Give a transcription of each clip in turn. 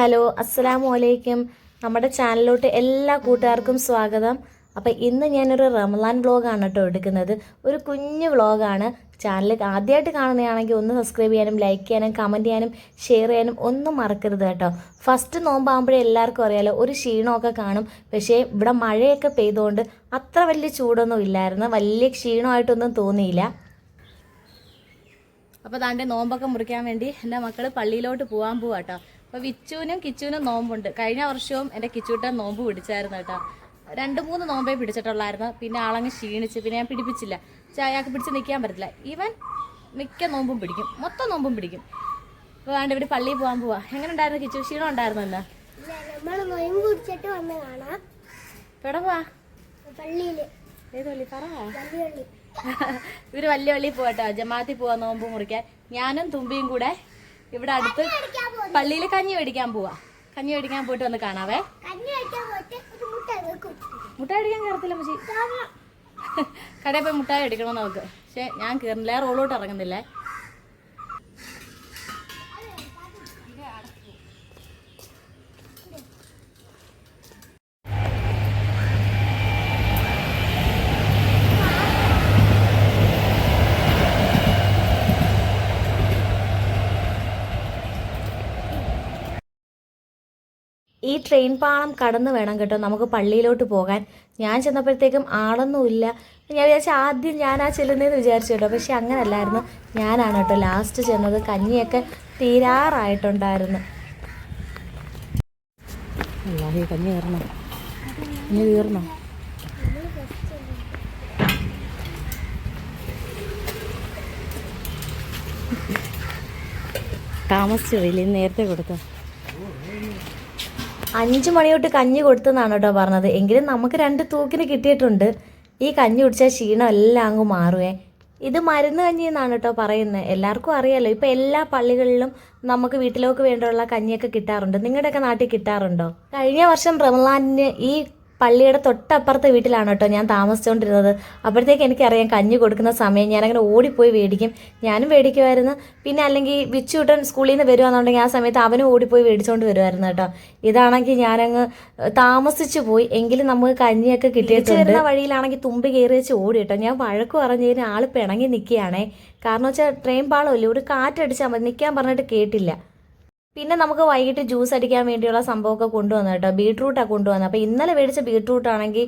Hello അസ്സലാമു അലൈക്കും നമ്മുടെ ചാനലിലോട്ട് എല്ലാ കൂട്ടുകാർക്കും സ്വാഗതം. അപ്പം ഇന്ന് ഞാനൊരു റമലാൻ വ്ളോഗാണ് കേട്ടോ എടുക്കുന്നത്. ഒരു കുഞ്ഞു വ്ളോഗാണ്. ചാനൽ ആദ്യമായിട്ട് കാണുന്നതാണെങ്കിൽ ഒന്ന് സബ്സ്ക്രൈബ് ചെയ്യാനും ലൈക്ക് ചെയ്യാനും കമന്റ് ചെയ്യാനും ഷെയർ ചെയ്യാനും ഒന്നും മറക്കരുത് കേട്ടോ. ഫസ്റ്റ് നോമ്പാകുമ്പോഴേ എല്ലാവർക്കും അറിയാലോ ഒരു ക്ഷീണമൊക്കെ കാണും. പക്ഷേ ഇവിടെ മഴയൊക്കെ പെയ്തുകൊണ്ട് അത്ര വലിയ ചൂടൊന്നും ഇല്ലായിരുന്നു. വലിയ ക്ഷീണമായിട്ടൊന്നും തോന്നിയില്ല. അപ്പോൾ താന്റെ നോമ്പൊക്കെ മുറിക്കാൻ വേണ്ടി എന്റെ മക്കൾ പള്ളിയിലോട്ട് പോകാൻ പോവാ കേട്ടോ. അപ്പോൾ വിച്ചുവിനും കിച്ചുവിനും നോമ്പുണ്ട്. കഴിഞ്ഞ വർഷവും എന്റെ കിച്ചുട്ടൻ നോമ്പ് പിടിച്ചായിരുന്നു കേട്ടോ. രണ്ട് മൂന്ന് നോമ്പേ പിടിച്ചിട്ടുള്ളായിരുന്നു. പിന്നെ ആളങ്ങ് ക്ഷീണിച്ച് പിന്നെ ഞാൻ പിടിപ്പിച്ചില്ല. അയാൾക്ക് പിടിച്ച് നിൽക്കാൻ പറ്റില്ല ഇവൻ മിക്ക നോമ്പും പിടിക്കും. മൊത്തം നോമ്പും പിടിക്കും. അപ്പോൾ വേണ്ട ഇവിടെ പള്ളിയിൽ പോകാൻ പോവാ. എങ്ങനെ ഉണ്ടായിരുന്നു കിച്ചു? ക്ഷീണം ഉണ്ടായിരുന്നു എന്നാ ഇവർ വലിയ വള്ളി പോകട്ടോ ജമാഅത്തിൽ പോവാ നോമ്പ് മുറിക്കാൻ. ഞാനും തുമ്പിയും കൂടെ ഇവിടെ അടുത്ത് പള്ളിയിൽ കഞ്ഞി മേടിക്കാൻ പോവാ. കഞ്ഞി മേടിക്കാൻ പോയിട്ട് വന്ന് കാണാവേ. മുട്ടായി അടിക്കാൻ കയറത്തില്ല മുച്ചി. കടയിൽ പോയി മുട്ടായി അടിക്കണം നമുക്ക് പക്ഷെ ഞാൻ കയറുന്നില്ല റോളോട്ട് ഇറങ്ങുന്നില്ലേ. ഈ ട്രെയിൻ പാളം കടന്ന് വേണം കേട്ടോ. നമുക്ക് പള്ളിയിലോട്ട് പോകാൻ. ഞാൻ ചെന്നപ്പോഴത്തേക്കും ആളൊന്നുമില്ല ഞാൻ വിചാരിച്ച ആദ്യം ഞാൻ ആ ചെല്ലുന്നതെന്ന് വിചാരിച്ചു കേട്ടോ. പക്ഷെ അങ്ങനല്ലായിരുന്നു. ഞാനാണ് കേട്ടോ ലാസ്റ്റ് ചെന്നത്. കഞ്ഞിയൊക്കെ തീരാറായിട്ടുണ്ടായിരുന്നു. താമസിച്ചു? പോയില്ലേ നേരത്തെ കൊടുത്തോ? അഞ്ച് മണി തൊട്ട് കഞ്ഞി കൊടുത്തെന്നാണ് കേട്ടോ പറഞ്ഞത്. എങ്കിലും നമുക്ക് രണ്ട് തൂക്കിന് കിട്ടിയിട്ടുണ്ട്. ഈ കഞ്ഞി കുടിച്ചാൽ ക്ഷീണം എല്ലാം അങ്ങ് മാറുവേ. ഇത് മരുന്ന് കഞ്ഞി എന്നാണ് കേട്ടോ പറയുന്നത്. എല്ലാവർക്കും അറിയാലോ. ഇപ്പം എല്ലാ പള്ളികളിലും നമുക്ക് വീട്ടിലേക്ക് വേണ്ടിയുള്ള കഞ്ഞിയൊക്കെ കിട്ടാറുണ്ട്. നിങ്ങളുടെയൊക്കെ നാട്ടിൽ കിട്ടാറുണ്ടോ? കഴിഞ്ഞ വർഷം റമലാനിന് ഈ പള്ളിയുടെ തൊട്ടപ്പുറത്തെ വീട്ടിലാണ് കേട്ടോ ഞാൻ താമസിച്ചുകൊണ്ടിരുന്നത്. അപ്പോഴത്തേക്ക് എനിക്കറിയാം കഞ്ഞി കൊടുക്കുന്ന സമയം. ഞാനങ്ങനെ ഓടിപ്പോയി മേടിക്കും. ഞാനും മേടിക്കുമായിരുന്നു. പിന്നെ അല്ലെങ്കിൽ വിച്ചുട്ടൻ സ്കൂളിൽ നിന്ന് വരുവാന്നുണ്ടെങ്കിൽ ആ സമയത്ത് അവനും ഓടിപ്പോയി മേടിച്ചുകൊണ്ട് വരുമായിരുന്നു കേട്ടോ. ഇതാണെങ്കിൽ ഞാനങ്ങ് താമസിച്ചു പോയി. എങ്കിലും നമുക്ക് കഞ്ഞിയൊക്കെ കിട്ടിയിട്ടുണ്ട് വരുന്ന വഴിയിലാണെങ്കിൽ തുമ്പി കയറി വെച്ച് ഓടി കേട്ടോ. ഞാൻ വഴക്ക് പറഞ്ഞതിന് ആൾ പിണങ്ങി നിൽക്കുകയാണേ. കാരണം വെച്ചാൽ ട്രെയിൻ പാളമില്ല? ഒരു കാറ്റടിച്ചാൽ മതി. നിൽക്കാൻ പറഞ്ഞിട്ട് കേട്ടില്ല. പിന്നെ നമുക്ക് വൈകിട്ട് ജ്യൂസ് അടിക്കാൻ വേണ്ടിയുള്ള സംഭവമൊക്കെ കൊണ്ടുവന്നു കേട്ടോ. ബീട്രൂട്ടാണ് കൊണ്ടുവന്നത്. അപ്പോൾ ഇന്നലെ മേടിച്ച ബീട്രൂട്ട് ആണെങ്കിൽ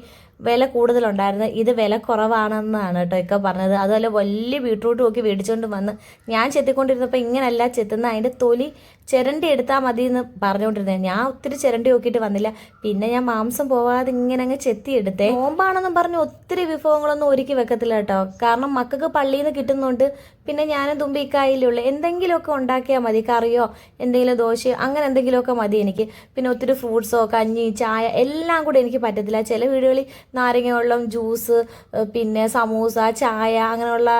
വില കൂടുതലുണ്ടായിരുന്നു. ഇത് വില കുറവാണെന്നാണ് കേട്ടോ ഇക്ക പറഞ്ഞത്. അതുപോലെ വലിയ ബീട്രൂട്ട് നോക്കി മേടിച്ചുകൊണ്ട് വന്ന് ഞാൻ ചെത്തിക്കൊണ്ടിരുന്നപ്പോൾ ഇങ്ങനല്ല ചെത്തുന്ന. അതിന്റെ തൊലി ചിരണ്ടി എടുത്താൽ മതി എന്ന് പറഞ്ഞുകൊണ്ടിരുന്നത് ഞാൻ ഒത്തിരി ചിരണ്ടി നോക്കിയിട്ട് വന്നില്ല. പിന്നെ ഞാൻ മാംസം പോവാതെ ഇങ്ങനെ അങ്ങ് ചെത്തി എടുത്തേ നോമ്പാണെന്നും പറഞ്ഞ് ഒത്തിരി വിഭവങ്ങളൊന്നും ഒരുക്കി വെക്കത്തില്ല കേട്ടോ. കാരണം മക്കൾക്ക് പള്ളിയിൽ നിന്ന് കിട്ടുന്നുണ്ട് പിന്നെ ഞാനും തുമ്പിക്കായിലുള്ളൂ എന്തെങ്കിലുമൊക്കെ ഉണ്ടാക്കിയാൽ മതി. കറിയോ എന്തെങ്കിലും ദോശയോ അങ്ങനെ എന്തെങ്കിലുമൊക്കെ മതി എനിക്ക്. പിന്നെ ഒത്തിരി ഫ്രൂട്ട്സോ കഞ്ഞി ചായ എല്ലാം കൂടെ എനിക്ക് പറ്റത്തില്ല. ചില വീടുകളിൽ നാരങ്ങ വെള്ളം ജ്യൂസ് പിന്നെ സമൂസ ചായ അങ്ങനെയുള്ള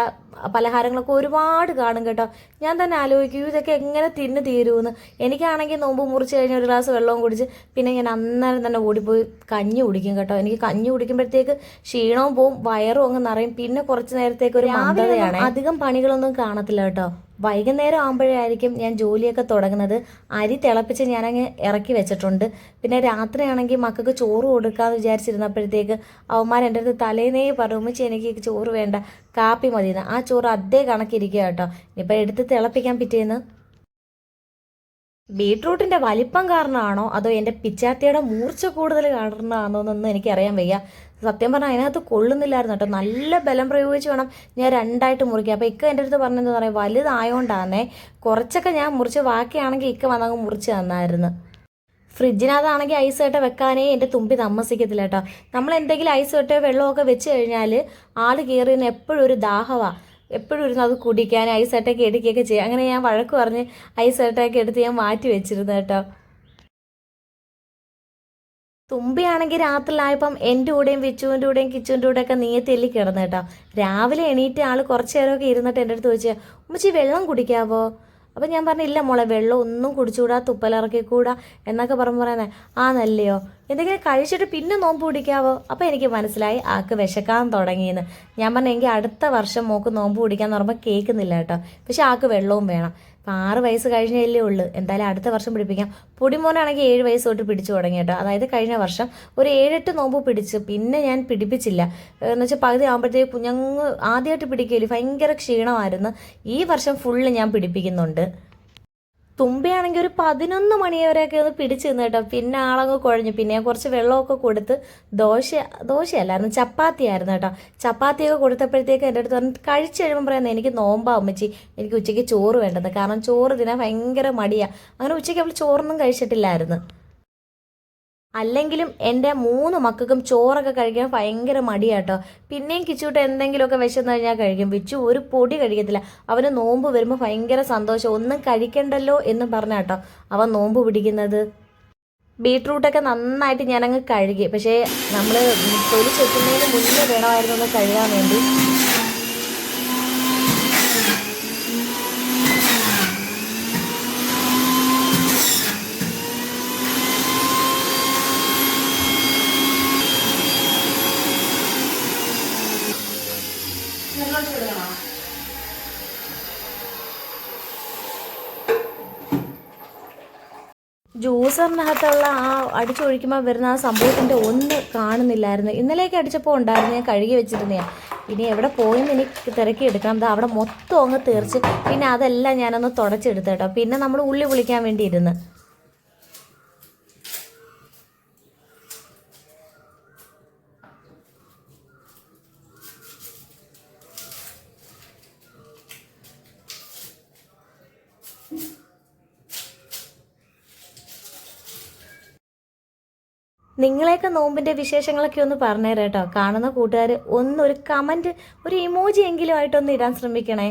പലഹാരങ്ങളൊക്കെ ഒരുപാട് കാണും കേട്ടോ. ഞാൻ തന്നെ ആലോചിക്കും ഇതൊക്കെ എങ്ങനെ തിന്ന് തീരുമെന്ന് എനിക്കാണെങ്കിൽ നോമ്പ് മുറിച്ച് കഴിഞ്ഞ് ഒരു ഗ്ലാസ് വെള്ളവും കുടിച്ച് പിന്നെ ഞാൻ അന്നേരം തന്നെ ഓടിപ്പോയി കഞ്ഞി കുടിക്കും കേട്ടോ. എനിക്ക് കഞ്ഞി കുടിക്കുമ്പോഴത്തേക്ക് ക്ഷീണവും പോവും വയറും അങ്ങ് നിറയും. പിന്നെ കുറച്ച് നേരത്തേക്ക് ഒരു മന്ദതയാണ്. അധികം പണികളൊന്നും കാണത്തില്ല കേട്ടോ. വൈകുന്നേരം ആകുമ്പോഴായിരിക്കും ഞാൻ ജോലിയൊക്കെ തുടങ്ങുന്നത്. അരി തിളപ്പിച്ച് ഞാനങ്ങ് ഇറക്കി വെച്ചിട്ടുണ്ട്. പിന്നെ രാത്രിയാണെങ്കിൽ മക്കൾക്ക് ചോറ് കൊടുക്കാമെന്ന് വിചാരിച്ചിരുന്നപ്പോഴത്തേക്ക് അവന്മാർ എന്റെ അടുത്ത് തലേന്നേ പറഞ്ഞു എനിക്ക് ചോറ് വേണ്ട. കാപ്പി മതിയെന്ന്. ആ ചോറ് അതേ കണക്കിരിക്കുക കേട്ടോ. ഇനിയിപ്പോൾ എടുത്ത് തിളപ്പിക്കാൻ പിറ്റേന്ന്? ബീട്രൂട്ടിന്റെ വലിപ്പം കാരണമാണോ അതോ എന്റെ പിച്ചാത്തിയുടെ മൂർച്ച കൂടുതൽ കാരണമാണോ എന്നൊന്നും എനിക്കറിയാൻ വയ്യ. സത്യം പറഞ്ഞാൽ അതിനകത്ത് കൊള്ളുന്നില്ലായിരുന്നു കേട്ടോ. നല്ല ബലം പ്രയോഗിച്ച് വേണം ഞാൻ രണ്ടായിട്ട് മുറിക്കുക അപ്പോൾ ഇക്ക എന്റെ അടുത്ത് പറഞ്ഞതെന്ന് പറയാം വലുതായോണ്ടാന്നേ കുറച്ചൊക്കെ ഞാൻ മുറിച്ച് ബാക്കിയാണെങ്കിൽ ഇക്ക വന്നങ്ങ് മുറിച്ച് തന്നായിരുന്നു. ഫ്രിഡ്ജിനകത്താണെങ്കിൽ ഐസ് കട്ട വെക്കാനേ എന്റെ തുമ്പി താമസിക്കത്തില്ല കേട്ടോ. നമ്മൾ എന്തെങ്കിലും ഐസ് കട്ടയോ വെള്ളമൊക്കെ വെച്ച് കഴിഞ്ഞാൽ ആൾ കയറിയെന്ന് എപ്പോഴും ഒരു ദാഹമാണ് എപ്പോഴും ഇരുന്ന് അത് കുടിക്കാൻ ഐസ് കട്ടയൊക്കെ എടുക്കുകയൊക്കെ ചെയ്യും. അങ്ങനെ ഞാൻ വഴക്ക് പറഞ്ഞ് ഐസ് കട്ടയൊക്കെ എടുത്ത് ഞാൻ മാറ്റി വെച്ചിരുന്നു കേട്ടോ. തുമ്പിയാണെങ്കിൽ രാത്രിയിലായപ്പം എന്റെ കൂടെയും വിച്ചുവിന്റെ കൂടെയും കിച്ചുവിന്റെ കൂടെയൊക്കെ നീയത്തെല്ലി കിടന്നു കേട്ടോ. രാവിലെ എണീറ്റ് ആൾ കുറച്ച് നേരമൊക്കെ ഇരുന്നിട്ട് എന്റെ അടുത്ത് ചോദിച്ചാൽ ഉമ്മച്ചി വെള്ളം കുടിക്കാവോ? അപ്പം ഞാൻ പറഞ്ഞു ഇല്ല മോളെ വെള്ളം ഒന്നും കുടിച്ചുകൂടാ തുപ്പലിറക്കിക്കൂടാ എന്നൊക്കെ പറഞ്ഞു പറയുന്നത്. ആ നല്ലയോ? എന്തെങ്കിലും കഴിച്ചിട്ട് പിന്നെ നോമ്പ് പിടിക്കാവോ? അപ്പോൾ എനിക്ക് മനസ്സിലായി ആൾക്ക് വിശക്കാൻ തുടങ്ങിയെന്ന്. ഞാൻ പറഞ്ഞെങ്കിൽ അടുത്ത വർഷം മോക്ക് നോമ്പ് പിടിക്കാന്ന് പറയുമ്പോൾ കേൾക്കുന്നില്ല കേട്ടോ. പക്ഷെ ആൾക്ക് വെള്ളവും വേണം. അപ്പം ആറ് വയസ്സ് കഴിഞ്ഞല്ലേ ഉള്ളൂ. എന്തായാലും അടുത്ത വർഷം പിടിപ്പിക്കാം. പൊടിമോനാണെങ്കിൽ ഏഴ് വയസ്സ് തൊട്ട് പിടിച്ചു തുടങ്ങി കേട്ടോ. അതായത് കഴിഞ്ഞ വർഷം ഒരു ഏഴെട്ട് നോമ്പ് പിടിച്ച് പിന്നെ ഞാൻ പിടിപ്പിച്ചില്ല. എന്ന് വെച്ചാൽ പകുതി ആകുമ്പോഴത്തേക്ക് കുഞ്ഞങ്ങ് ആദ്യമായിട്ട് പിടിക്കില്ല ഭയങ്കര ക്ഷീണമായിരുന്നു. ഈ വർഷം ഫുള്ള് ഞാൻ പിടിപ്പിക്കുന്നുണ്ട്. തുമ്പയാണെങ്കിൽ ഒരു പതിനൊന്ന് മണിവരെയൊക്കെ ഒന്ന് പിടിച്ചു നിന്ന് കേട്ടോ. പിന്നെ ആളങ്ങ് കുഴഞ്ഞു. പിന്നെ കുറച്ച് വെള്ളമൊക്കെ കൊടുത്ത് ദോശ ദോശയല്ലായിരുന്നു ചപ്പാത്തി ആയിരുന്നു കേട്ടോ. ചപ്പാത്തിയൊക്കെ കൊടുത്തപ്പോഴത്തേക്ക് എന്റെ അടുത്ത് പറഞ്ഞു കഴിച്ചു കഴിയുമ്പോൾ പറയുന്നത് എനിക്ക് നോമ്പാ അമ്മച്ചി എനിക്ക് ഉച്ചയ്ക്ക് ചോറ് വേണ്ടത്. കാരണം ചോറ് തിന്നാൻ ഭയങ്കര മടിയാണ് അങ്ങനെ ഉച്ചയ്ക്ക് അവൾ ചോറൊന്നും കഴിച്ചിട്ടില്ലായിരുന്നു. അല്ലെങ്കിലും എന്റെ മൂന്ന് മക്കൾക്കും ചോറൊക്കെ കഴിക്കാൻ ഭയങ്കര മടിയാട്ടോ. പിന്നെയും കിച്ചൂട്ട് എന്തെങ്കിലുമൊക്കെ വിശന്ന് കഴിഞ്ഞാൽ കഴിക്കും. വിച്ചു ഒരു പൊടി കഴിക്കത്തില്ല. അവന് നോമ്പ് വരുമ്പോൾ ഭയങ്കര സന്തോഷം. ഒന്നും കഴിക്കണ്ടല്ലോ എന്ന് പറഞ്ഞാട്ടോ. അവൻ നോമ്പ് പിടിക്കുന്നത്. ബീട്രൂട്ടൊക്കെ നന്നായിട്ട് ഞാനങ്ങ് കഴുകി. പക്ഷേ നമ്മൾ തൊലി ചെത്തുന്നതിന് മുന്നേ വേണമായിരുന്നു ഒന്ന് കഴുകാൻ വേണ്ടി. ജ്യൂസറിനകത്തുള്ള ആ അടിച്ചൊഴിക്കുമ്പോൾ വരുന്ന ആ സംഭവത്തിന്റെ ഒന്ന് കാണുന്നില്ലായിരുന്നു. ഇന്നലെയൊക്കെ അടിച്ചപ്പോൾ ഉണ്ടായിരുന്നു ഞാൻ കഴുകി വെച്ചിരുന്നേ ഇനി എവിടെ പോയെന്ന് എനിക്ക് തിരക്കി എടുക്കണം ദാ അവിടെ മൊത്തം അങ്ങ് തീർച്ച് പിന്നെ അതെല്ലാം ഞാനൊന്ന് തുടച്ചെടുത്ത് കേട്ടോ. പിന്നെ നമ്മൾ ഉള്ളി പൊളിക്കാൻ വേണ്ടി ഇരുന്ന് നിങ്ങളെയൊക്കെ നോമ്പിന്റെ വിശേഷങ്ങളൊക്കെ ഒന്ന് പറഞ്ഞുതരാം കേട്ടോ കാണുന്ന കൂട്ടുകാർ ഒന്നൊരു കമന്റ് ഒരു ഇമോജി എങ്കിലും ആയിട്ടൊന്ന് ഇടാൻ ശ്രമിക്കണേ.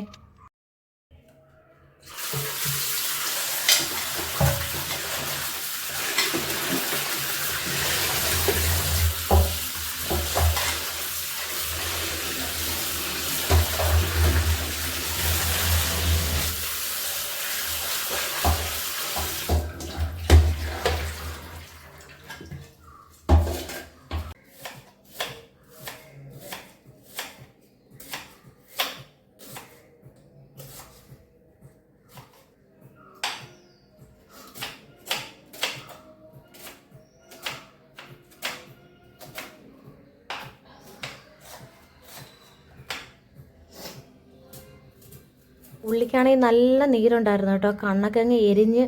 ഉള്ളിക്കാണെങ്കിൽ നല്ല നീരുണ്ടായിരുന്നു കേട്ടോ. കണ്ണൊക്കെ അങ്ങ് എരിഞ്ഞ്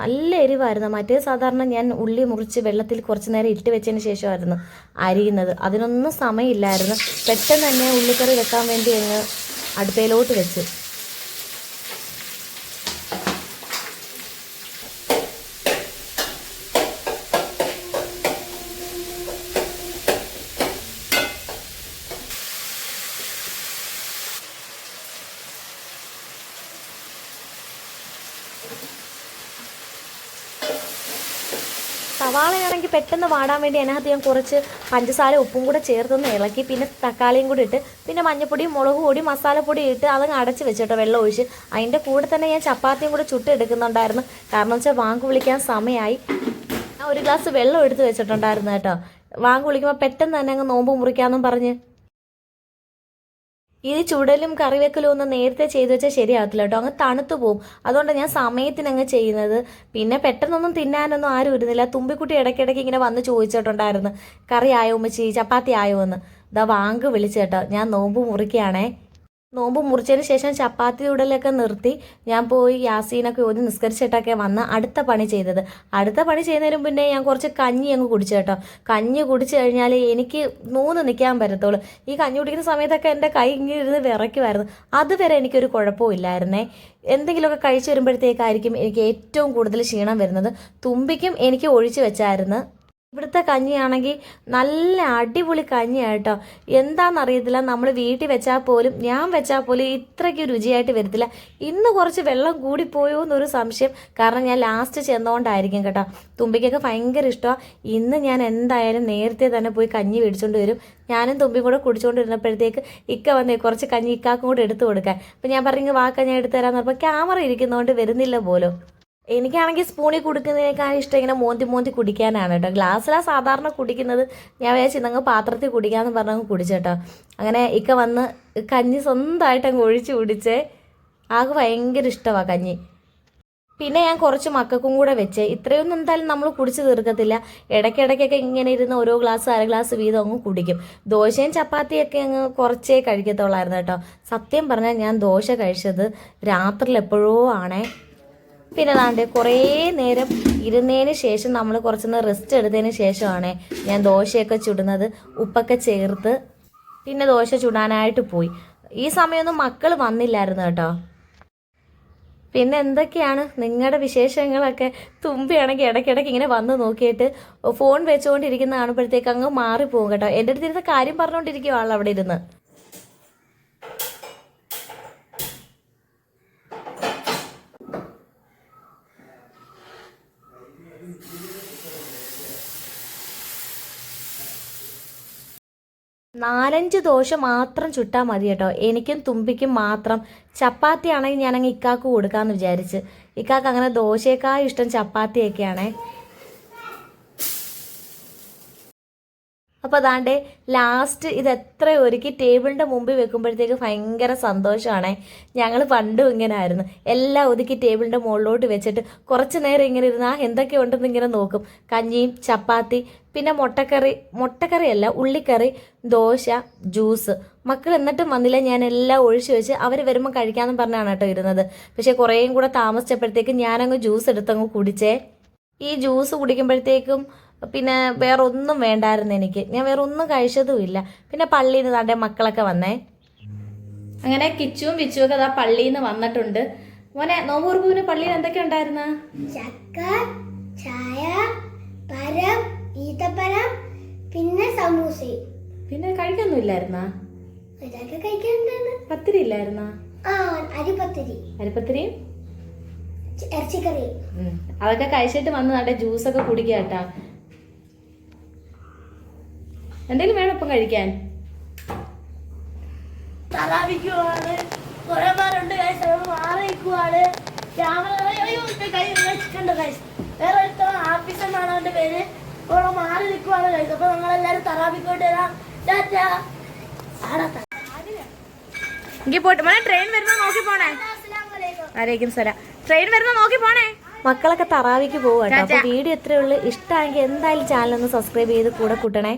നല്ല എരിവായിരുന്നു. മറ്റേ സാധാരണ ഞാൻ ഉള്ളി മുറിച്ച് വെള്ളത്തിൽ കുറച്ച് നേരം ഇട്ട് വെച്ചതിന് ശേഷമായിരുന്നു അരിയുന്നത്. അതിനൊന്നും സമയമില്ലായിരുന്നു. പെട്ടെന്ന് തന്നെ ഉള്ളിക്കറി വെക്കാൻ വേണ്ടി അങ്ങ് അടുപ്പയിലോട്ട് വെച്ച്. സവാളയാണെങ്കിൽ പെട്ടെന്ന് വാടാൻ വേണ്ടി അതിനകത്ത് ഞാൻ കുറച്ച് പഞ്ചസാര ഉപ്പും കൂടെ ചേർത്തൊന്ന് ഇളക്കി പിന്നെ തക്കാളിയും കൂടി ഇട്ട് പിന്നെ മഞ്ഞപ്പൊടിയും മുളക് പൊടി മസാലപ്പൊടി ഇട്ട് അതങ്ങ് അടച്ച് വെച്ചിട്ടോ വെള്ളം ഒഴിച്ച്. അതിന്റെ കൂടെ തന്നെ ഞാൻ ചപ്പാത്തിയും കൂടെ ചുട്ട് എടുക്കുന്നുണ്ടായിരുന്നു കാരണം വെച്ചാൽ വാങ്ക് വിളിക്കാൻ സമയമായി. ഒരു ഗ്ലാസ് വെള്ളം എടുത്ത് വെച്ചിട്ടുണ്ടായിരുന്നു കേട്ടോ. വാങ്ക് വിളിക്കുമ്പോൾ പെട്ടെന്ന് തന്നെ അങ്ങ് നോമ്പ് മുറിക്കാമെന്നും പറഞ്ഞ്. ഈ ചുടലും കറിവെക്കലും ഒന്നും നേരത്തെ ചെയ്തു വെച്ചാൽ ശരിയാകത്തില്ല കേട്ടോ. അങ്ങ് തണുത്തു പോകും അതുകൊണ്ട് ഞാൻ സമയത്തിന് അങ്ങ് ചെയ്യുന്നത്. പിന്നെ പെട്ടെന്നൊന്നും തിന്നാനൊന്നും ആരും ഇരുന്നില്ല. തുമ്പിക്കുട്ടി ഇടയ്ക്കിടയ്ക്ക് ഇങ്ങനെ വന്ന് ചോദിച്ചിട്ടുണ്ടായിരുന്നു. കറി ആയോ ഉമ്മച്ചി? ചപ്പാത്തി ആയോ എന്ന്. ഇതാ വാങ്ക് വിളിച്ചു കേട്ടോ. ഞാൻ നോമ്പ് മുറിക്കുകയാണേ. നോമ്പ് മുറിച്ചതിന് ശേഷം ചപ്പാത്തി ഉടലൊക്കെ നിർത്തി ഞാൻ പോയി യാസീനൊക്കെ ഓതി നിസ്കരിച്ചിട്ടൊക്കെ വന്ന് അടുത്ത പണി ചെയ്തത്. അടുത്ത പണി ചെയ്യുന്നതിന് മുന്നേ ഞാൻ കുറച്ച് കഞ്ഞി അങ്ങ് കുടിച്ചു കേട്ടോ. കഞ്ഞി കുടിച്ചു കഴിഞ്ഞാൽ എനിക്ക് മൂന്ന് നിൽക്കാൻ പറ്റത്തുള്ളൂ. ഈ കഞ്ഞി കുടിക്കുന്ന സമയത്തൊക്കെ എന്റെ കൈ ഇങ്ങനെ ഇരുന്ന് വിറയ്ക്കുമായിരുന്നു. അതുവരെ എനിക്കൊരു കുഴപ്പവും ഇല്ലായിരുന്നേ. എന്തെങ്കിലുമൊക്കെ കഴിച്ചു വരുമ്പോഴത്തേക്കായിരിക്കും എനിക്ക് ഏറ്റവും കൂടുതൽ ക്ഷീണം വരുന്നത്. തുമ്പിക്കും എനിക്ക് ഒഴിച്ചു വെച്ചായിരുന്നു. ഇവിടുത്തെ കഞ്ഞിയാണെങ്കിൽ നല്ല അടിപൊളി കഞ്ഞിയാണ് കേട്ടോ. എന്താണെന്നറിയത്തില്ല നമ്മൾ വീട്ടിൽ വെച്ചാൽ പോലും ഞാൻ വെച്ചാൽ പോലും ഇത്രയ്ക്ക് രുചിയായിട്ട് വരത്തില്ല. ഇന്ന് കുറച്ച് വെള്ളം കൂടിപ്പോയോ എന്നൊരു സംശയം. കാരണം ഞാൻ ലാസ്റ്റ് ചെന്നുകൊണ്ടായിരിക്കും കേട്ടോ. തുമ്പിക്കൊക്കെ ഭയങ്കര ഇഷ്ടമാണ് ഇന്ന് ഞാൻ എന്തായാലും നേരത്തെ തന്നെ പോയി കഞ്ഞി മേടിച്ചുകൊണ്ട് വരും. ഞാനും തുമ്പി കൂടെ കുടിച്ചുകൊണ്ടിരുന്നപ്പോഴത്തേക്ക് ഇക്ക വന്നേ കുറച്ച് കഞ്ഞി ഇക്കാക്കും കൂടെ എടുത്തു കൊടുക്കാൻ. അപ്പം ഞാൻ പറഞ്ഞു വാക്ക ഞാൻ എടുത്തു തരാമെന്ന് പറഞ്ഞപ്പോൾ ക്യാമറ ഇരിക്കുന്നതുകൊണ്ട് വരുന്നില്ല പോലും. എനിക്കാണെങ്കിൽ സ്പൂണിൽ കുടിക്കുന്നതിനേക്കാൾ ഇഷ്ടം ഇങ്ങനെ മോന്തി മോന്തി കുടിക്കാനാണ് കേട്ടോ. ഗ്ലാസ്സിലാണ് സാധാരണ കുടിക്കുന്നത്. ഞാൻ വിചാരിച്ചു ഇന്നങ്ങ് പാത്രത്തിൽ കുടിക്കാമെന്ന് പറഞ്ഞങ്ങ് കുടിച്ചേട്ടോ അങ്ങനെ ഇക്ക വന്ന് കഞ്ഞി സ്വന്തമായിട്ട് അങ്ങ് ഒഴിച്ച് കുടിച്ചേ. ആകെ ഭയങ്കര ഇഷ്ടമാണ് കഞ്ഞി. പിന്നെ ഞാൻ കുറച്ച് മക്കൾക്കും കൂടെ വെച്ച്. ഇത്രയൊന്നും എന്തായാലും നമ്മൾ കുടിച്ച് തീർക്കത്തില്ല. ഇടയ്ക്കിടയ്ക്കൊക്കെ ഇങ്ങനെ ഇരുന്ന് ഓരോ ഗ്ലാസ് അര ഗ്ലാസ് വീതം അങ്ങ് കുടിക്കും. ദോശയും ചപ്പാത്തിയൊക്കെ അങ്ങ് കുറച്ചേ കഴിക്കത്തുള്ളായിരുന്നു കേട്ടോ. സത്യം പറഞ്ഞാൽ ഞാൻ ദോശ കഴിച്ചത് രാത്രിയിൽ എപ്പോഴോ ആണേ. പിന്നെ അതാണ്ട് കുറേ നേരം ഇരുന്നതിന് ശേഷം നമ്മൾ കുറച്ചൊന്ന് റെസ്റ്റ് എടുത്തതിന് ശേഷമാണ് ഞാൻ ദോശയൊക്കെ ചുടുന്നത് ഉപ്പൊക്കെ ചേർത്ത് പിന്നെ ദോശ ചുടാനായിട്ട് പോയി. ഈ സമയമൊന്നും മക്കൾ വന്നില്ലായിരുന്നു കേട്ടോ. പിന്നെ എന്തൊക്കെയാണ് നിങ്ങളുടെ വിശേഷങ്ങളൊക്കെ? തുമ്പിയാണെങ്കിൽ ഇടയ്ക്കിടയ്ക്ക് ഇങ്ങനെ വന്ന് നോക്കിയിട്ട് ഫോൺ വെച്ചുകൊണ്ടിരിക്കുന്ന കാണുമ്പോഴത്തേക്ക് അങ്ങ് മാറിപ്പോകും കേട്ടോ. എന്റെ അടുത്തിരുന്ന് കാര്യം പറഞ്ഞുകൊണ്ടിരിക്കുവാണല്ലോ അവിടെ ഇരുന്ന്. നാലഞ്ച് ദോശ മാത്രം ചുട്ടാൽ മതി കേട്ടോ. എനിക്കും തുമ്പിക്കും മാത്രം. ചപ്പാത്തി ആണെങ്കിൽ ഞാനങ്ങ് ഇക്കാക്ക് കൊടുക്കാമെന്ന് വിചാരിച്ച്. ഇക്കാക്ക് അങ്ങനെ ദോശയേക്കാൾ ഇഷ്ടം ചപ്പാത്തിയൊക്കെയാണേ. അപ്പോൾ അതാണ്ട് ലാസ്റ്റ് ഇത് എത്ര ഒരുക്കി ടേബിളിന്റെ മുമ്പിൽ വെക്കുമ്പോഴത്തേക്ക് ഭയങ്കര സന്തോഷമാണ് ഞങ്ങൾ പണ്ടും ഇങ്ങനെ ആയിരുന്നു എല്ലാം ഒതുക്കി ടേബിളിന്റെ മുകളിലോട്ട് വെച്ചിട്ട് കുറച്ച് നേരം ഇങ്ങനെ ഇരുന്ന് ആ എന്തൊക്കെ ഉണ്ടെന്ന് ഇങ്ങനെ നോക്കും. കഞ്ഞിയും ചപ്പാത്തി പിന്നെ മുട്ടക്കറി മുട്ടക്കറിയല്ല ഉള്ളിക്കറി ദോശ ജ്യൂസ് മക്കൾ എന്നിട്ടും വന്നില്ല. ഞാൻ എല്ലാം ഒഴിച്ചു വെച്ച് അവർ വരുമ്പോൾ കഴിക്കാമെന്ന് പറഞ്ഞാണ് കേട്ടോ ഇരുന്നത്. പക്ഷേ കുറേയും കൂടെ താമസിച്ചപ്പോഴത്തേക്ക് ഞാനങ്ങ് ജ്യൂസ് എടുത്തങ്ങ് കുടിച്ചേ. ഈ ജ്യൂസ് കുടിക്കുമ്പോഴത്തേക്കും പിന്നെ വേറെ ഒന്നും വേണ്ടായിരുന്നു എനിക്ക്. ഞാൻ വേറെ ഒന്നും കഴിച്ചതുമില്ല പിന്നെ പള്ളിയിൽ നിന്ന് തന്റെ മക്കളൊക്കെ വന്നേ. അങ്ങനെ കിച്ചുവും വിച്ചു ഒക്കെ അതാ പള്ളിയിൽ നിന്ന് വന്നിട്ടുണ്ട്. മോനെ നോമ്പൂർപ്പൂവിന് പള്ളിയിൽ എന്തൊക്കെ ഉണ്ടായിരുന്നു? ചക്ക ചായ പരം ഈത്തപ്പഴം പിന്നെ സമൂസ പിന്നെ കഴിക്കൊന്നുമില്ലായിരുന്നാ ഇതൊക്കെ കഴിക്കാനുണ്ടാണ് പത്തിരി ഇല്ലായിരുന്നാ? ആ അരിപ്പത്തിരി. അരിപ്പത്തിരിയും? ഇറച്ചിക്കറിയും. ഉം. അതൊക്കെ കഴിച്ചിട്ട് വന്ന് നല്ല ജ്യൂസൊക്കെ കുടിക്കാട്ടാ. കേട്ടാ എന്തെങ്കിലും വേണം ഇപ്പം കഴിക്കാൻ? തറാവിക്കുവാണ് കുറെ പേരുണ്ട് വേറെ ആഫീസ് എന്നാണ് അവന്റെ പേര്. ഇവിടെ മാറി നിൽക്കുവാണ് ഗൈസ് അപ്പൊ നമ്മളെല്ലാരും തറാവിക്കോട്ട് വരാം. എങ്കിൽ പോട്ടെ. മോനെ ട്രെയിൻ വരുന്ന നോക്കി പോണേ. ആരേക്കും സലാം ട്രെയിൻ വരുന്ന നോക്കി പോണേ. മക്കളൊക്കെ തറാവിക്ക് പോവാട്ടോ അപ്പൊ വീഡിയോ എത്രയുള്ളൂ ഇഷ്ടമാണെങ്കിൽ എന്തായാലും ചാനൽ ഒന്ന് സബ്സ്ക്രൈബ് ചെയ്ത് കൂടെ കൂട്ടണേ.